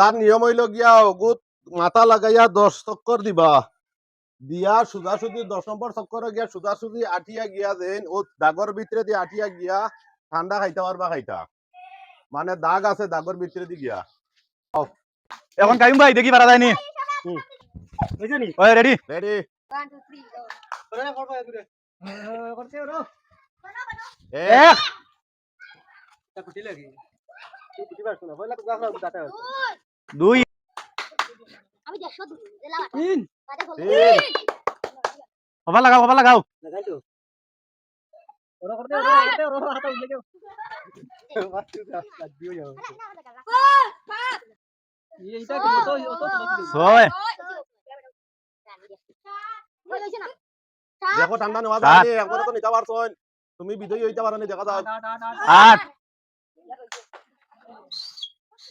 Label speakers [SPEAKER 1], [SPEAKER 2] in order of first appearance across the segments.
[SPEAKER 1] লার নিয়ম হইল গিয়া অগুত মাথা লাগাইয়া দশ চক্কর দিবা। দিয়া সুজা দশ নম্বর চক্কর গিয়া সুজা সুজি গিয়া দেন ও দাগর ভিতরে দিয়ে আঠিয়া গিয়া ঠান্ডা খাইতে পারবা খাইতা। মানে দাগ আছে দাগর ভিতরে দি গিয়া।
[SPEAKER 2] এখন কাইম ভাই দেখি পারা যায়নি ওই রেডি
[SPEAKER 1] রেডি. এক।
[SPEAKER 2] দুই।
[SPEAKER 3] আমি দেখছ দিলাম
[SPEAKER 2] তিন।
[SPEAKER 3] তাতে
[SPEAKER 2] হবা লাগাও হবা লাগাও। ছয়।
[SPEAKER 1] দেখো ঠান্ডা নেওয়া যায় একবারে তো নিতে পারছ। তুমি বিজয়ী হইতে পারো নি দেখা যাক।
[SPEAKER 2] আট।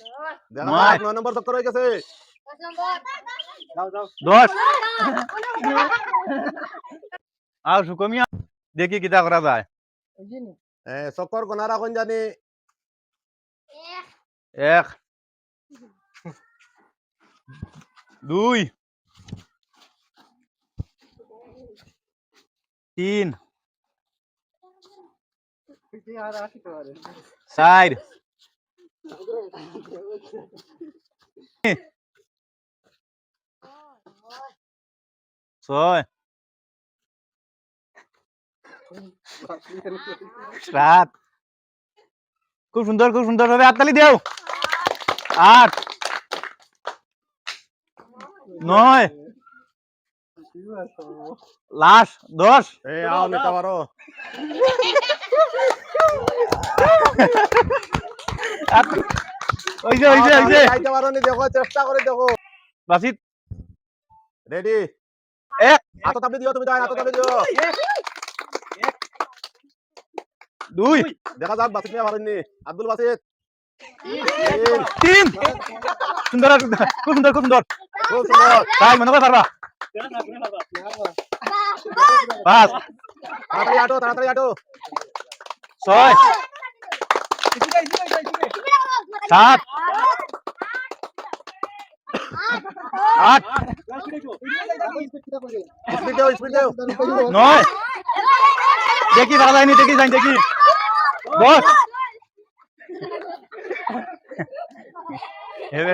[SPEAKER 2] নয়।
[SPEAKER 1] যাক নয় নম্বর চক্কর হয়ে গেছে
[SPEAKER 2] দশ আর সুকমিয়া দেখি কিতা করা যায়
[SPEAKER 1] এ, চক্কর গোনা রাখুন জানি
[SPEAKER 2] এক দুই তিন চার ছয়। সাত খুব সুন্দর খুব সুন্দর ভাবে হাততালি দেও। আট। নয়। লাস্ট দশ।
[SPEAKER 1] এ আও নিতে পারো
[SPEAKER 2] ওই যে ওই যে ওই যে।
[SPEAKER 1] খাইতে পারো নি দেখো চেষ্টা করে দেখো
[SPEAKER 2] বাসিত।
[SPEAKER 1] রেডি
[SPEAKER 2] এক
[SPEAKER 1] হাত তাপি দিও তুমি হাত দিও।
[SPEAKER 2] দুই।
[SPEAKER 1] দেখা যাক বাসিত নিয়ে পারেননি আব্দুল বাসিত।
[SPEAKER 2] তিন। সুন্দর খুব সুন্দর খুব সুন্দর।
[SPEAKER 1] খুব সুন্দর।
[SPEAKER 2] তাই মনে করে পারবা? পাঁচ
[SPEAKER 1] তাড়াতাড়ি আটো তাড়াতাড়ি আটো।
[SPEAKER 2] ছয়। সাত আট
[SPEAKER 1] স্পিড দেও স্পিড দেও
[SPEAKER 2] নয় দেখি পারা যায়নি দেখি যাই দেখি দশ হেবে